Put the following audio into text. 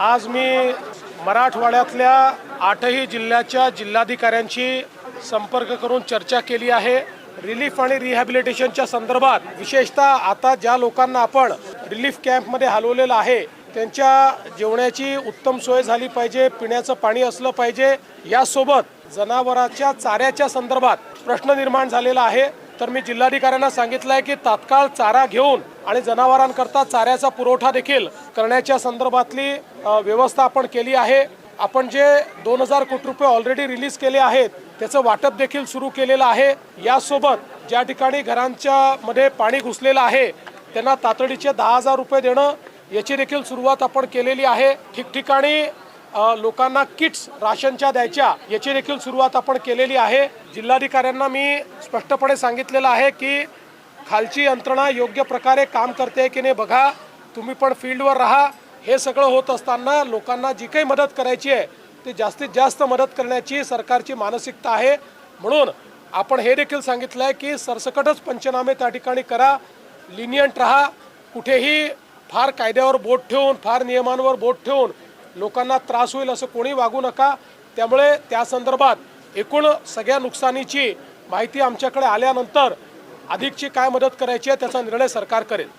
आज मी मराठवाड्यातल्या आठही जिल्ह्याच्या जिल्हाधिकाऱ्यांशी संपर्क करून चर्चा केली आहे. रिलीफ आणि रिहॅबिलिटेशनच्या संदर्भात विशेषतः आता ज्या लोकांना आपण रिलीफ कॅम्पमध्ये हलवलेलं आहे त्यांच्या जेवणाची उत्तम सोय झाली पाहिजे पिण्याचं पाणी असलं पाहिजे. यासोबत जनावरांच्या चाऱ्याच्या संदर्भात प्रश्न निर्माण झालेला आहे. तर मी जिल्हाधिकाऱ्यांना सांगितलं आहे की तात्काळ चारा घेऊन आणि जनावरांकरता चाऱ्याचा पुरवठा देखील करण्याच्या संदर्भातली व्यवस्था आपण केली आहे. आपण जे दोन हजार कोटी रुपये ऑलरेडी रिलीज केले आहेत त्याचं वाटप देखील सुरू केलेलं आहे. यासोबत ज्या ठिकाणी घरांच्या मध्ये पाणी घुसलेलं आहे त्यांना तातडीचे दहा हजार रुपये देणं याची देखील सुरुवात आपण केलेली आहे. ठिकठिकाणी लोकांना किट्स राशनच्या द्यायच्या याची देखील सुरुवात आपण केलेली आहे. जिल्हाधिकाऱ्यांना मी स्पष्टपणे सांगितलेलं आहे की खालची यंत्रणा योग्य प्रकारे काम करते की नाही बघा. तुम्ही पण फील्डवर राहा. हे सगळं होत असताना लोकांना जी काही मदत करायची आहे ती जास्तीत जास्त मदत करण्याची सरकारची मानसिकता आहे. म्हणून आपण हे देखील सांगितलं आहे की सरसकटच पंचनामे त्या ठिकाणी करा. लिनियंट राहा. कुठेही फार कायद्यावर बोट ठेवून फार नियमांवर बोट ठेवून लोकांना त्रास होईल असं कोणी वागू नका. त्यामुळे त्या संदर्भात एकूण सगळ्या नुकसानीची माहिती आमच्याकडे आल्यानंतर अधिकची काय मदत करायची आहे त्याचा निर्णय सरकार करेल.